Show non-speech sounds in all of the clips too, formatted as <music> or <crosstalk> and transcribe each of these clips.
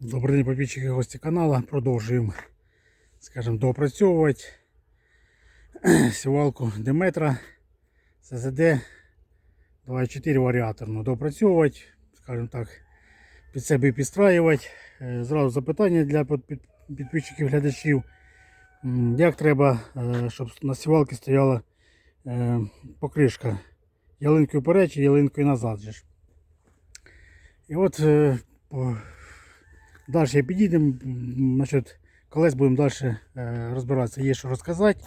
Добрий день, підписчики і гості каналу. Продовжуємо, скажімо, доопрацьовувати <clears throat> сівалку Деметра СЗД 2.4 варіаторну. Доопрацьовувати, скажімо так, під себе підстраювати. Е, Зразу запитання для під- під- підписчиків глядачів. Як треба, е, щоб на сівалці стояла е, покришка ялинкою вперед чи ялинкою назад. І от Далі підійдемо, м, значить, колись будемо далі е, розбиратися, є що розказати.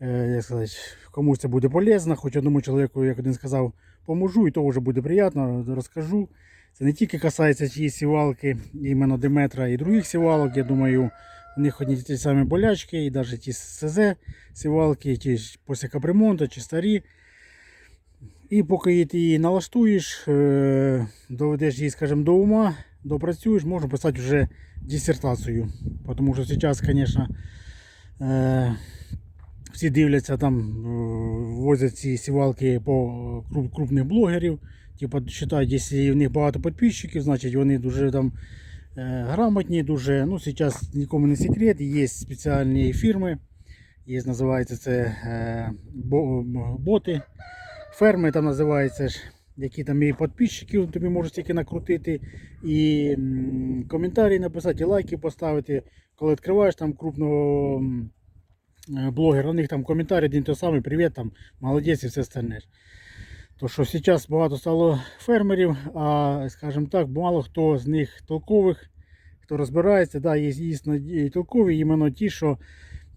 Е, як сказати, комусь це буде полезно, хоч одному чоловіку, як один сказав, поможу, і то вже буде приємно, розкажу. Це не тільки касається цієї сівалки, іменно Деметра і других сівалок. Я думаю, у них одні ті самі болячки, і навіть ті СЗ сівалки, ті після капремонту чи старі. І поки ти її налаштуєш, е, доведеш її, скажімо, до ума, допрацюєш, можна писати вже дисертацію. Тому що зараз, звісно, е, всі дивляться там, е, возять ці сівалки по круп- крупних блогерів. Типа вважають, якщо в них багато підписчиків, значить вони дуже там е, грамотні, дуже. Ну, зараз нікому не секрет, є спеціальні фірми. Є, називається це бо- боти ферми там називається ж, які там і підписчиків тобі можуть тільки накрутити, і коментарі написати, і лайки поставити. Коли відкриваєш там крупного е, блогера, у них там коментар один той самий, привіт, там, молодець і все остальне. То що зараз багато стало фермерів, а скажімо так, мало хто з них толкових, хто розбирається, да, є дійсно толкові, іменно ті, що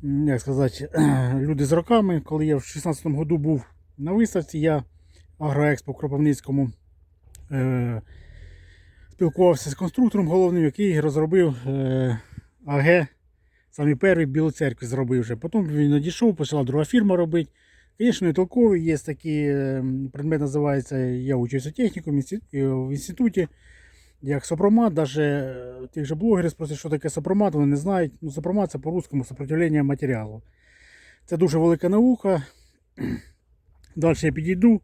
як сказати, <clears throat> люди з роками, коли я в 16-му году був на виставці, я Агроекспо в Кропивницькому е, спілкувався з конструктором головним, який розробив е, АГ. Самі перший в Білій церкві зробив вже. Потім він надійшов, почала друга фірма робити. Звісно, не толковий, є такий е, предмет, називається, я учився технікум е, в інституті, як сопромат, навіть тих же блогерів спросять, що таке сопромат, вони не знають. Ну, сопромат це по-русскому сопротивлення матеріалу. Це дуже велика наука. <clears throat> Далі я підійду.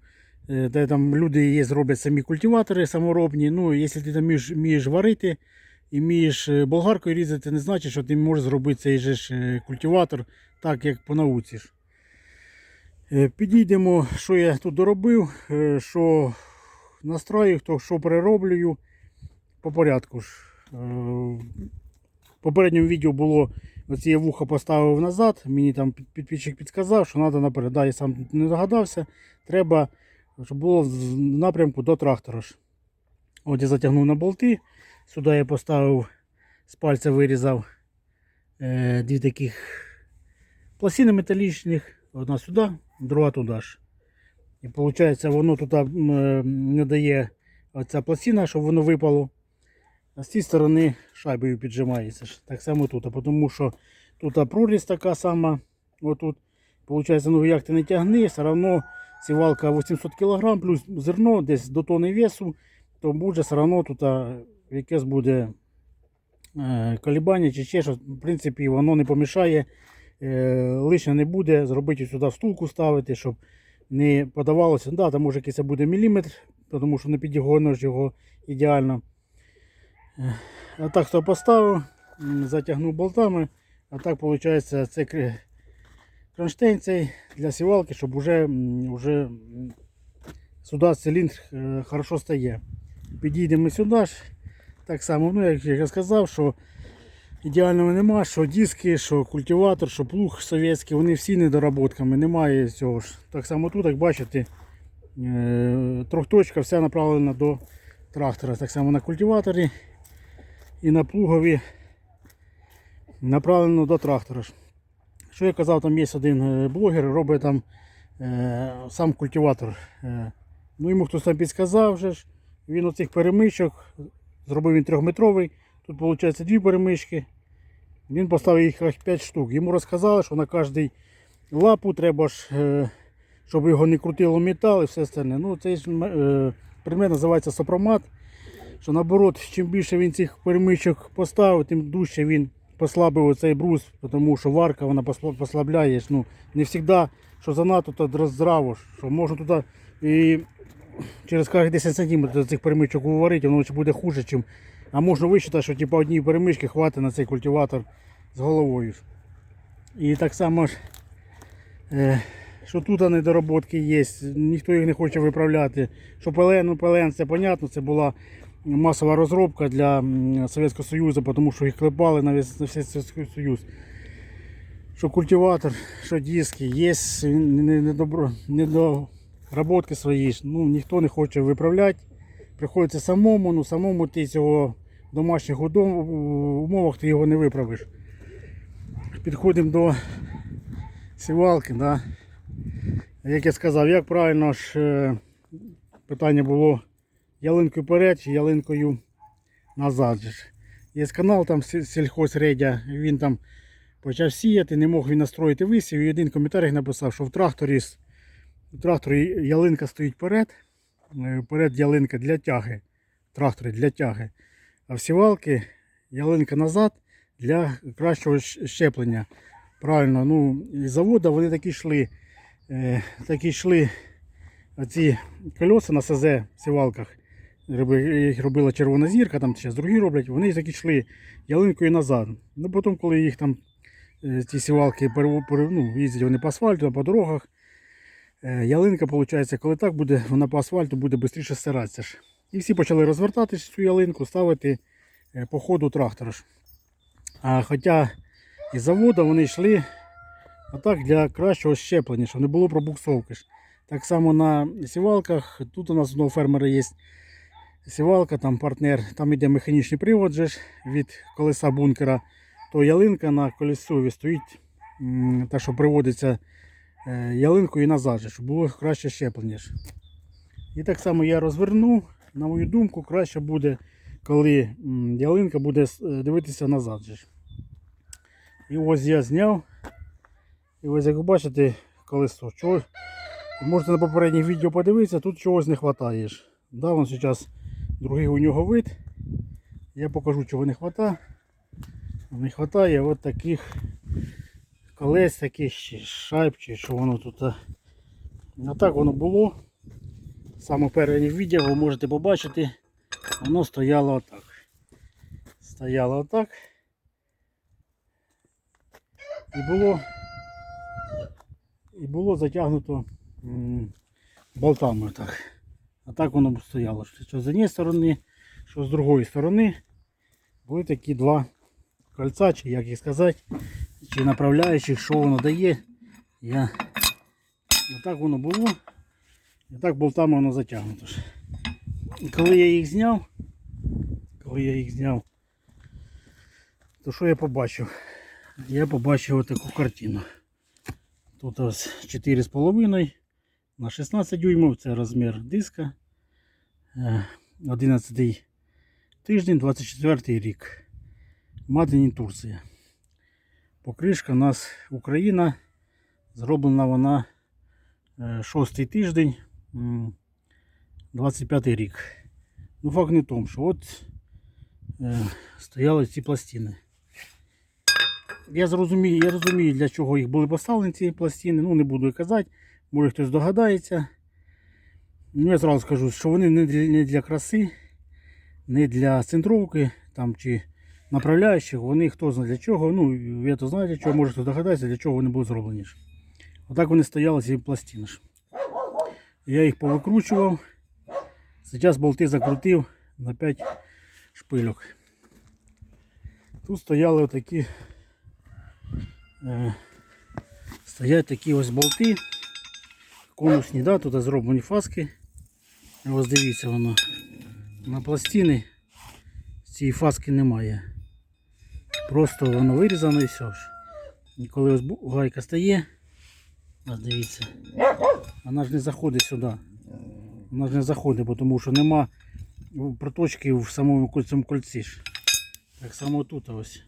Де там люди є, роблять самі культиватори саморобні. Ну, якщо ти там вмієш, вмієш варити і вмієш е, болгаркою різати, не значить, що ти можеш зробити цей же ж е, культиватор так, як по науці. Е, Підійдемо, що я тут доробив, що настрою, хто що перероблюю по порядку. ж. Попередньому відео було оці я вуха поставив назад. Мені там під- підписчик підказав, що треба наперед. Да, я сам не догадався. Треба, щоб було в напрямку до трактора. От я затягнув на болти. Сюди я поставив з пальця вирізав е, дві таких пластини металічних. Одна сюди, друга туди ж. І виходить, воно тут не дає оця пластина, щоб воно випало. А з цієї сторони шайбою піджимається. Так само тут. Тому що тут прорізь така сама. Отут. Получається, ну як ти не тягни, все одно сівалка 800 кг плюс зерно десь до тони весу, то буде все одно тут якесь буде е, колібання чи ще щось. В принципі, воно не помішає. Е, лишнє не буде. Зробити сюди стулку ставити, щоб не подавалося. Да, там може якийсь буде міліметр, тому що не підігониш його ідеально. А так що поставив, затягнув болтами. А так виходить це кронштейн цей для сівалки, щоб уже, м, уже сюди циліндр е, хорошо стає. Підійдемо сюди ж. Так само, ну як я сказав, що ідеального нема, що диски, що культиватор, що плуг совєтський, вони всі недоработками, немає цього ж. Так само тут, як бачите, е, трьохточка вся направлена до трактора. Так само на культиваторі і на плугові направлено до трактора. Що я казав, там є один е, блогер, робить там е, сам культиватор. Е, ну йому хтось там підсказав вже ж. Він оцих перемичок зробив він трьохметровий. Тут виходить дві перемички. Він поставив їх 5 штук. Йому розказали, що на кожній лапу треба ж, е, щоб його не крутило метал і все остальне. Ну, цей е, предмет називається сопромат що наоборот, чим більше він цих перемичок поставив, тим дужче він послабив цей брус, тому що варка вона посла- послабляє. Ну, не завжди, що занадто то роздраво, що можна туди і через кожні 10 см цих перемичок виварити, воно буде хуже, ніж А можна висчитати, що типу, одній перемички хватить на цей культиватор з головою. І так само ж, е, що тут недороботки є, ніхто їх не хоче виправляти. Що ПЛН, ну ПЛН це понятно, це була масова розробка для Совєтського Союзу, тому що їх клепали на весь на весь Совєтський Союз. Що культиватор, що диски, є недобро, недоработки свої, ну, ніхто не хоче виправляти. Приходиться самому, ну самому ти цього в домашніх умовах ти його не виправиш. Підходимо до сівалки. Да. Як я сказав, як правильно ж е, питання було ялинкою вперед ялинкою назад. Є канал там сіль- сільхозредя, він там почав сіяти, не мог він настроїти висів. І один коментар написав, що в тракторі, в тракторі ялинка стоїть вперед, е, вперед ялинка для тяги. В тракторі для тяги. А в сівалки ялинка назад для кращого щеплення. Правильно, ну, із заводу вони такі йшли, е, такі йшли оці кольоса на СЗ в сівалках. Їх робила червона зірка, там зараз другі роблять, вони такі йшли ялинкою назад. Ну потім, коли їх там е, ці сівалки ну, їздять вони по асфальту, по дорогах, е, ялинка, виходить, коли так буде, вона по асфальту буде швидше стиратися. І всі почали розвертатись цю ялинку, ставити е, по ходу трактора. А хоча із заводу вони йшли отак для кращого щеплення, щоб не було пробуксовки. Так само на сівалках, тут у нас одного фермера є сівалка, там партнер, там йде механічний привод же ж від колеса бункера, то ялинка на колесові стоїть, та що приводиться е, ялинкою назад, же, щоб було краще щеплення. І так само я розверну, на мою думку, краще буде, коли ялинка буде е, дивитися назад. же ж. І ось я зняв. І ось як ви бачите, колесо. Чого, можете на попередніх відео подивитися, тут чогось не вистачає. Да, вон зараз другий у нього вид. Я покажу, чого не вистачає. Не вистачає от таких колес, таких чи шайб, чи що воно тут. а. Так воно було. Саме перше відео ви можете побачити. Воно стояло отак. Стояло отак. І було, і було затягнуто болтами отак. А так воно б стояло. Що з однієї сторони, що з другої сторони. Були такі два кольця, чи як їх сказати, чи направляючих, що воно дає. Я... Отак воно було. І так болтами воно затягнуто. І коли я їх зняв, коли я їх зняв, то що я побачив? Я побачив отаку картину. Тут ось 4,5 на 16 дюймів, це розмір диска. Е, 11 тиждень, 24 рік. Мадені Турція. Покришка у нас Україна. Зроблена вона е, шостий тиждень, 25 рік. Ну, факт не в тому, що от е, стояли ці пластини. Я зрозумію, я розумію, для чого їх були поставлені ці пластини. Ну, не буду казати, може хтось догадається. Ну, я зразу скажу, що вони не для, не для краси, не для центровки там, чи направляючих, вони хто знає для чого. Ну, я то знаю для чого, може хтось догадається, для чого вони були зроблені. Отак вони стояли ці пластини. Я їх повикручував. Зараз болти закрутив на 5 шпильок. Тут стояли отакі. Е, стоять такі ось болти. Конусні, да, тут зроблені фаски. Ось дивіться воно. На пластини цієї фаски немає. Просто воно вирізано і все ж. І коли ось гайка стає, ось дивіться, вона ж не заходить сюди. Вона ж не заходить, бо тому що нема проточки в самому цьому кольці. ж. Так само тут ось.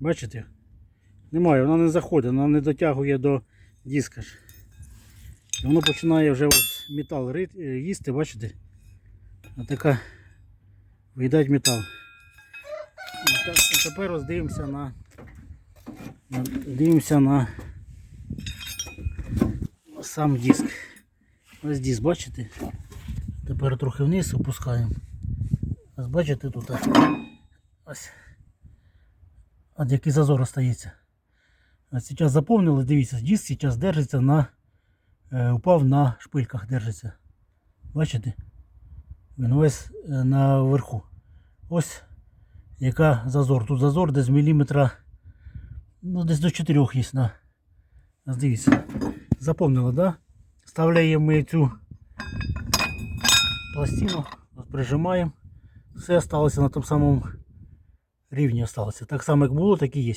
Бачите? Немає, вона не заходить, вона не дотягує до диска. ж. І воно починає вже ось метал е, їсти, бачите? Отака виїдать метал. І тепер ось дивимося на, на дивимося на сам диск. Ось диск, бачите? Тепер трохи вниз опускаємо. Ось бачите тут. Ось. От який зазор остається. А зараз заповнили, дивіться, диск зараз держиться на. Е, упав на шпильках, держиться. Бачите? Він весь е, наверху. Ось яка зазор. Тут зазор десь міліметра. Ну, десь до 4 є. На. Дивіться. Заповнили, да? Вставляємо ми цю пластину, прижимаємо. Все осталося на тому самому рівні осталося. Так само як було, так і є.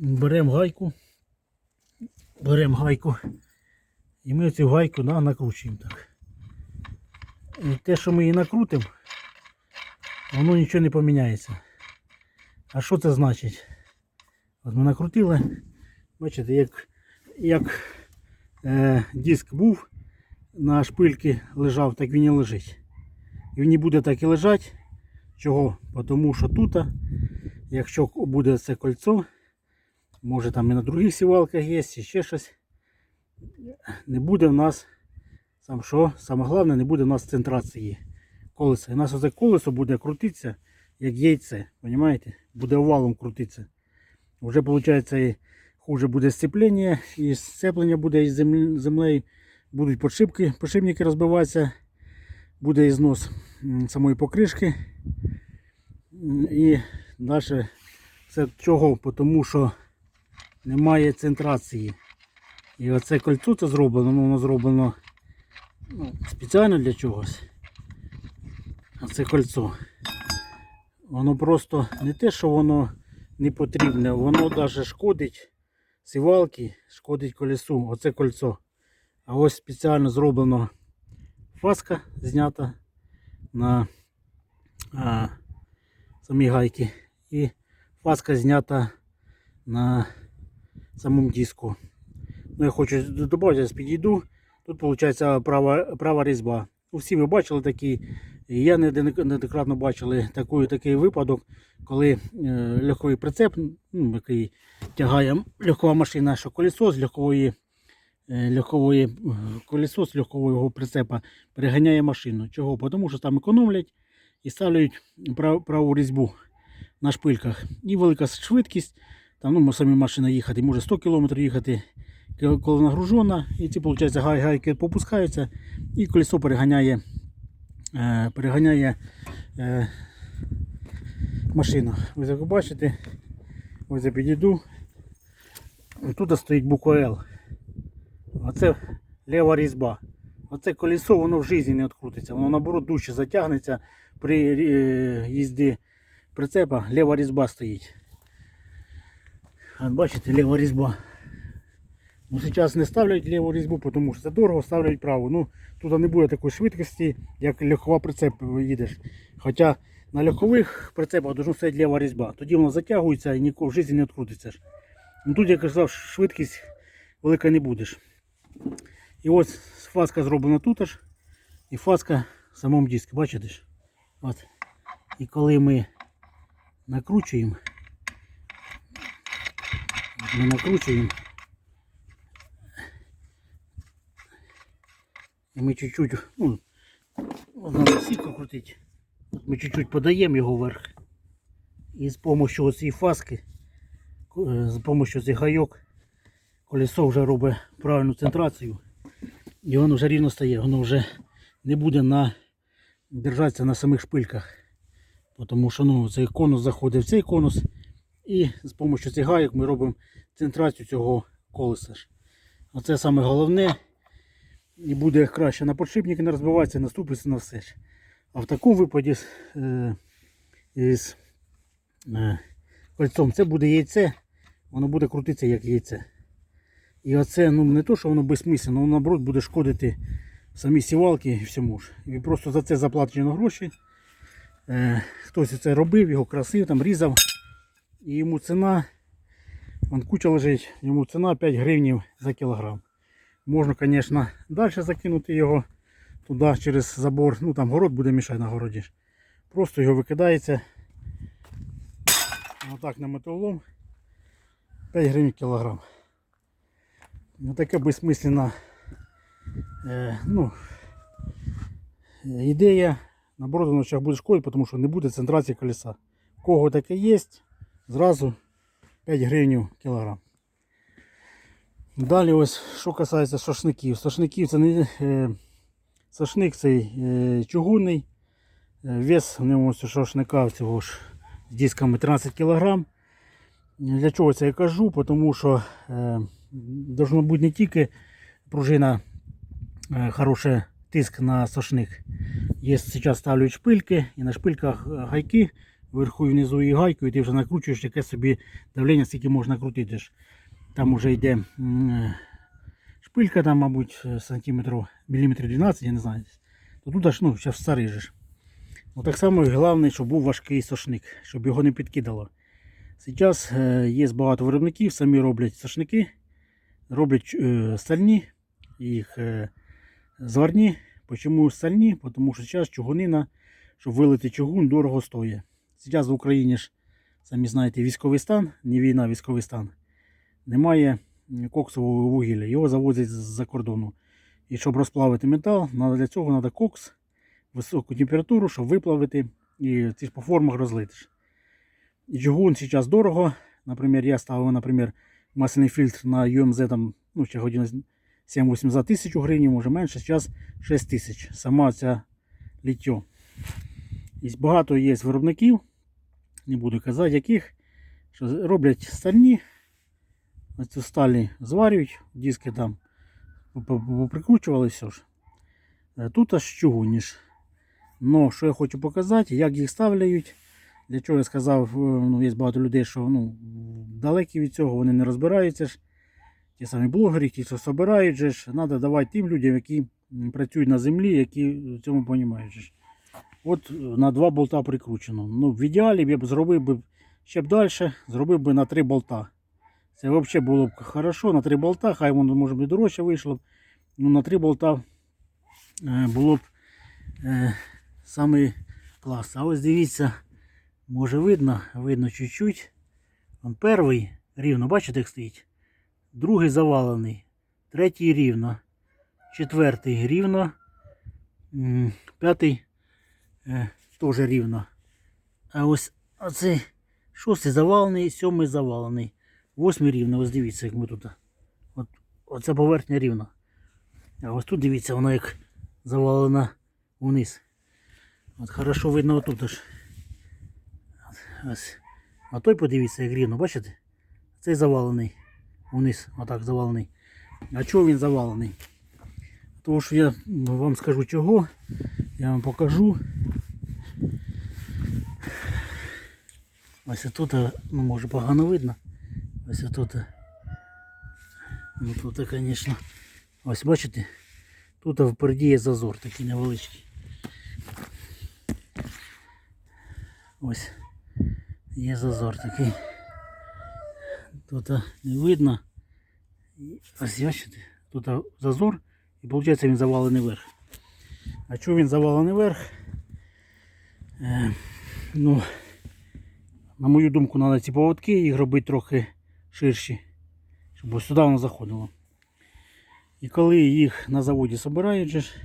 Беремо гайку. Беремо гайку. І ми цю гайку на, накручуємо так. І те, що ми її накрутимо, воно нічого не поміняється. А що це значить? От ми накрутили. Бачите, як, як е, диск був на шпильки лежав, так він і лежить. І він не буде так і лежати. Чого? Тому що тут, якщо буде це кольцо, може там і на других сівалках є, і ще щось, не буде в нас, сам що, саме головне, не буде в нас центрації колеса. І у нас оце колесо буде крутитися, як яйце. Понимаєте? Буде овалом крутитися. Вже виходить, хуже буде сцеплення, і сцеплення буде із землею, будуть подшипки, подшипники розбиватися, буде і знос самої покришки. І далі це чого? Тому що немає центрації. І оце кольцо це зроблено, ну, воно зроблено ну, спеціально для чогось. Оце кольцо. Воно просто не те, що воно не потрібне, воно навіть шкодить сівалки, шкодить колесу. Оце кольцо. А ось спеціально зроблено фаска знята на а, самі гайки. І фаска знята на самому диску. Ну, я хочу додати, підійду. Тут виходить права, права різьба. Всі ви бачили такі. Я неодно- неоднократно бачили такий, такий випадок, коли е, легковий прицеп, ну, який тягає легкова машина, що колесо з легкової, е, легкової колесо з легкового прицепа переганяє машину. Чого? Тому що там економлять і ставлять прав, праву різьбу на шпильках. І велика швидкість. Там ну, самі машина їхати, може 100 км їхати, коли нагружена, і ці, виходить, гай, гайки попускаються, і колесо переганяє, е, переганяє е, машину. Ви як бачите, ось я підійду. Тут стоїть буква L. Оце лева різьба. Оце колесо воно в житті не відкрутиться, воно наоборот дужче затягнеться при е, їзді прицепа, лева різьба стоїть. От бачите, лева різьба. Ну, зараз не ставлять ліву різьбу, тому що це дорого, ставлять праву. Ну, тут не буде такої швидкості, як легкова прицеп їдеш. Хоча на легкових прицепах должна стояти ліва різьба. Тоді воно затягується і ніколи в житті не відкрутиться. Ну, тут, як я казав, швидкість велика не будеш. І ось фаска зроблена тут аж. І фаска в самому диску, бачите? От. І коли ми накручуємо, ми накручуємо. І ми чуть-чуть, ну, сітку крутить. Ми чуть-чуть подаємо його вверх. І з допомогою цієї фаски, е, з допомогою цих гайок, колесо вже робить правильну центрацію. І воно вже рівно стає, воно вже не буде на, держатися на самих шпильках. Тому що ну, цей конус заходить в цей конус. І з допомогою цих гайок ми робимо центрацію цього колеса. Оце саме головне. І буде краще на подшипники не розбиватися, наступиться на все. ж. А в такому випаді з, е, із е, кольцом це буде яйце, воно буде крутитися як яйце. І оце ну, не то, що воно безсмислено, воно наоборот буде шкодити самі сівалки і всьому ж. І просто за це заплачено гроші. Е, хтось це робив, його красив, там різав. І йому ціна, вон куча лежить, йому ціна 5 гривнів за кілограм. Можна, звісно, далі закинути його туди через забор. Ну там город буде мішати на городі. Просто його викидається. Отак на металолом. 5 гривень кілограм. Ну, така безсмисленна е, ну, ідея. наоборот, воно зараз буде шкодити, тому що не буде центрації колеса. Кого таке є, зразу 5 гривень кілограм. Далі ось, що касається шашників. Шашників це не е, шашник цей е, чугунний. Е, Вес в ньому шашника цього ж з дисками 13 кг. Для чого це я кажу? Тому що е, должно бути не тільки пружина е, хороший тиск на сошник. Є зараз ставлять шпильки і на шпильках гайки, вверху і внизу і гайку, і ти вже накручуєш яке собі давлення, скільки можна крутити. Там вже йде е, шпилька, там, мабуть, е, сантиметрів, міліметрів 12, я не знаю. То тут аж ну, зараз старижиш. Ну, так само головне, щоб був важкий сошник, щоб його не підкидало. Зараз е, є багато виробників, самі роблять сошники, роблять стальні, їх зварні. Чому стальні? Тому що зараз чугунина, щоб вилити чугун, дорого стоїть. Зараз в Україні ж, самі знаєте, військовий стан, не війна, військовий стан. Немає коксового вугілля, його завозять з-за кордону. І щоб розплавити метал, для цього треба кокс, високу температуру, щоб виплавити і ці ж по формах розлити. І зараз дорого. Наприклад, я ставив, наприклад, масляний фільтр на UMZ там, ну, ще година 7-8 за 1000 гривень, може менше, зараз 6 тисяч. Сама ця ліття. І багато є виробників, не буду казати, яких, що роблять стальні, оцю сталі зварюють, диски там прикручували все ж. Е, Тут аж чугуніш. Но що я хочу показати, як їх ставляють. Для чого я сказав, е, ну, є багато людей, що ну, далекі від цього, вони не розбираються. ж. Ті самі блогери, ті, що собирають, треба давати тим людям, які працюють на землі, які в цьому розуміють. От на два болта прикручено. Ну, в ідеалі я б зробив би ще б далі, зробив би на три болта. Це взагалі було б хорошо на три болта, хай воно може б дорожче вийшло. б. Ну, на три болта е, було б е, самий клас. А ось дивіться, може видно, видно чуть-чуть. Перший рівно, бачите, як стоїть? Другий завалений, третій рівно, четвертий рівно, п'ятий е, теж рівно. А ось оцей шостий завалений, сьомий завалений, восьмий рівно. Ось дивіться, як ми тут. От, оця поверхня рівна. А ось тут дивіться, вона як завалена вниз. От хорошо видно отут аж. Ось. А той подивіться, як рівно, бачите? Цей завалений. Вниз, отак завалений. А чого він завалений? Тому що я вам скажу чого. Я вам покажу. Ось тут, ну може погано видно. Ось тут. Ну тут, звісно. Ось бачите? Тут впереді є зазор такий невеличкий. Ось є зазор такий. Тут не видно. Ось бачите, тут зазор і виходить він завалений вверх. А чому він завалений вверх? Е, ну, на мою думку, треба ці поводки їх робити трохи ширші, щоб сюди воно заходило. І коли їх на заводі збирають,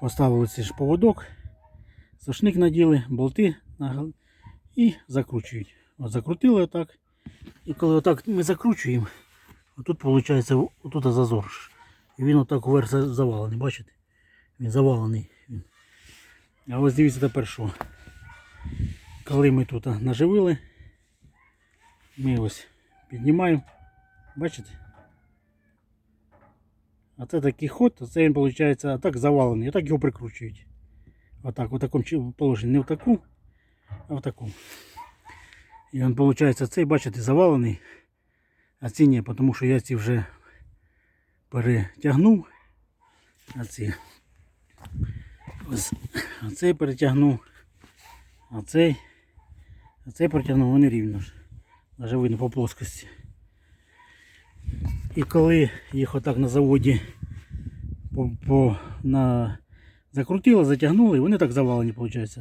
поставили цей ж поводок, сошник наділи, болти і закручують. От закрутили отак. І коли отак ми закручуємо, отут виходить отут зазор. І він отак вверх завалений, бачите? Він завалений. А ось дивіться тепер що. Коли ми тут наживили, ми ось піднімаємо. Бачите? А це такий ход, це він виходить так завалений, отак його прикручують. Отак, в такому положенні, не в таку, а в таку. І він виходить цей, бачите, завалений, а ці ні, тому що я ці вже перетягнув. А ці. Ось, а цей перетягнув. А цей. А цей перетягнув, вони рівно ж. Навіть видно по плоскості. І коли їх отак на заводі по, по, на, закрутили, затягнули, вони так завалені, виходить.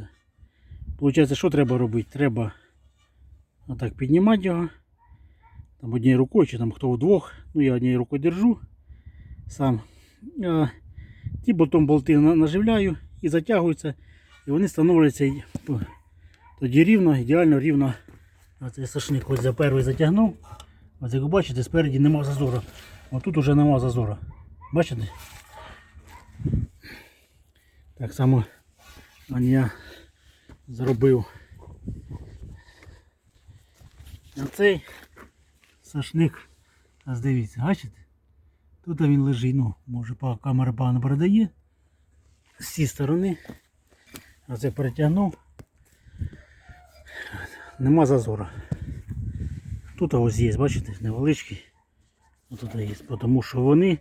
Получається, що треба робити? Треба отак піднімати його. Там однією рукою, чи там хто вдвох. Ну я однією рукою держу сам. А, ті потім болти наживляю і затягуються, і вони становляться тоді рівно, ідеально рівно. Оцей сошник ось за перший затягнув. Ось як ви бачите, спереді нема зазору. Отут уже нема зазору. Бачите? Так само я зробив. А цей сошник, ось дивіться, бачите? Тут він лежить, ну, може камера погано передає. З цієї сторони. Оце перетягнув. Нема зазору. Тут ось є, бачите, невеличкий. Тут є, тому що вони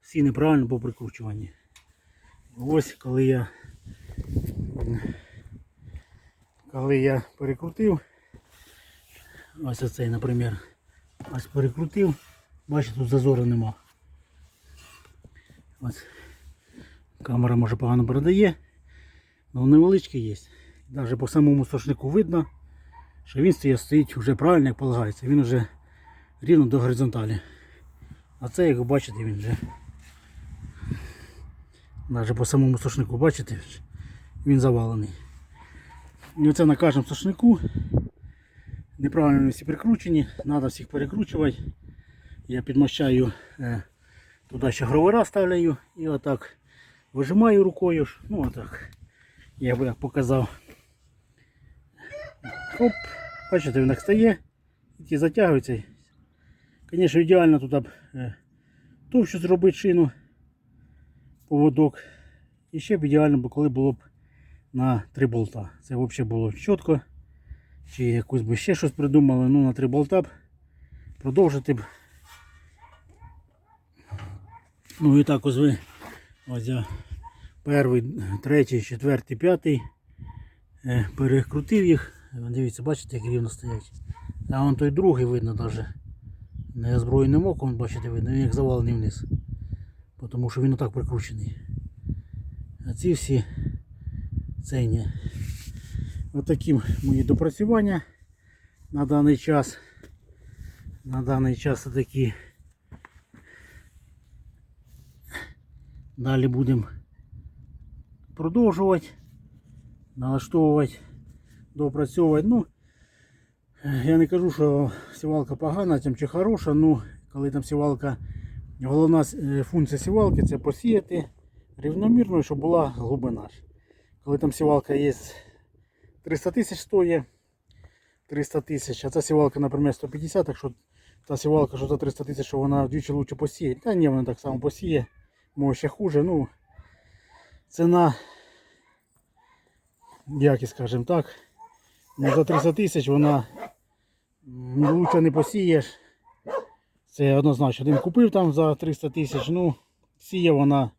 всі неправильно по прикручуванні. Ось коли я коли я перекрутив, ось оцей, наприклад, ось перекрутив, бачите, тут зазору нема. Ось камера може погано передає, але невеличкий є. Навіть по самому сошнику видно, що він стоїть, стоїть вже правильно, як полагається. Він вже рівно до горизонталі. А це, як ви бачите, він вже навіть по самому сошнику, бачите, він завалений. І оце на кожному сошнику неправильно всі прикручені, треба всіх перекручувати. Я підмощаю е, туди ще гровера ставляю і отак вижимаю рукою. Ну отак. Я би показав. Оп, бачите, він стає, і ті затягуються. Звісно, ідеально туди б е, товщу зробити шину, поводок. І ще б ідеально, коли було б на три болта. Це взагалі було чітко. Чи якусь би ще щось придумали, ну на три болта б продовжити б. Ну і так ось ви. Ось я перший, третій, четвертий, п'ятий. е, Перекрутив їх. Дивіться, бачите, як рівно стоять. А вон той другий видно навіть. Не озброєним оком, бачите, видно, він як завалений вниз. Тому що він отак прикручений. А ці всі це ні. Отакі мої допрацювання на даний час. На даний час такі. Далі будемо продовжувати, налаштовувати, допрацьовувати. Ну, я не кажу, що сівалка погана тим чи хороша, ну коли там сівалка, головна е, функція сівалки це посіяти рівномірно, щоб була глибина. Коли там сівалка є 300 тисяч стоїть, 300 тисяч, а ця сівалка, наприклад, 150, так що та сівалка, що за 300 тисяч, що вона вдвічі краще посіє. Та ні, вона так само посіє, може ще хуже. Ну, ціна, як і скажімо так, ну, за 300 тисяч вона лучше не посієш. Це однозначно. Один купив там за 300 тисяч, ну, сіє вона,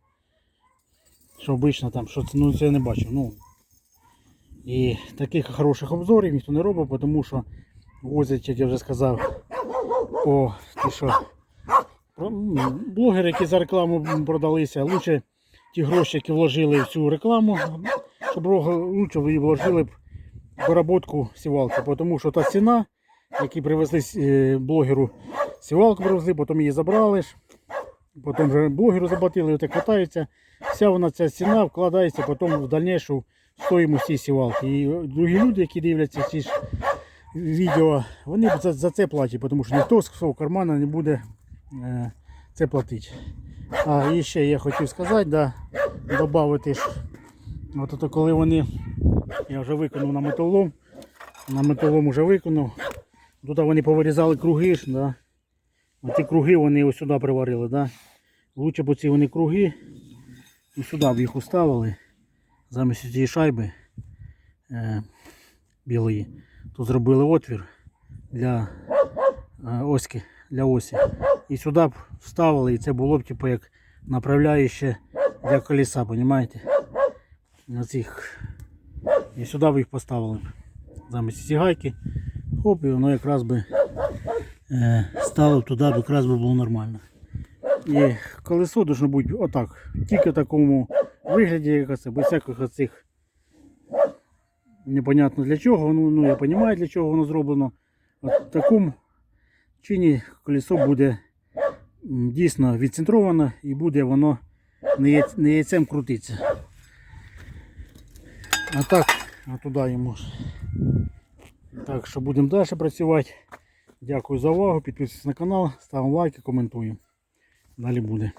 що обично там, що ну, це я не бачив. Ну, і таких хороших обзорів ніхто не робить, тому що возять, як я вже сказав, по ті, що блогери, які за рекламу продалися, лучше ті гроші, які вложили в цю рекламу, щоб лучше ви вложили б в сівалки, тому що та ціна, які привезли е, блогеру, сівалку привезли, потім її забрали потім вже блогеру заплатили, так катаються. Вся вона ця ціна вкладається потім в дальнішу стоїмость цієї сівалки. І другі люди, які дивляться ці ж відео, вони за, за це платять, тому що ніхто з свого кармана не буде е, це платити. А і ще я хотів сказати, да, додати, коли вони, я вже виконав на металолом, на металолом вже виконав, тут вони повирізали круги, да. Оці круги вони ось сюди приварили. Да. Лучше б оці вони круги і сюди б їх уставили замість цієї шайби е, білої. Тут зробили отвір для е, оськи, для осі. І сюди б вставили, і це було б типу, як направляюче для колеса, розумієте? На цих. І сюди б їх поставили. Замість цієї гайки. Хоп, і воно якраз би е, стало туди, якраз би було нормально. І колесо должно бути отак. Тільки в такому вигляді, як це, без всяких оцих непонятно для чого. Ну, ну я розумію, для чого воно зроблено. От в такому чині колесо буде дійсно відцентровано і буде воно не яйцем крутитися. А так, а туди йому. Так що будемо далі працювати. Дякую за увагу. Підписуйтесь на канал, ставимо лайки, коментуємо. Далі буде.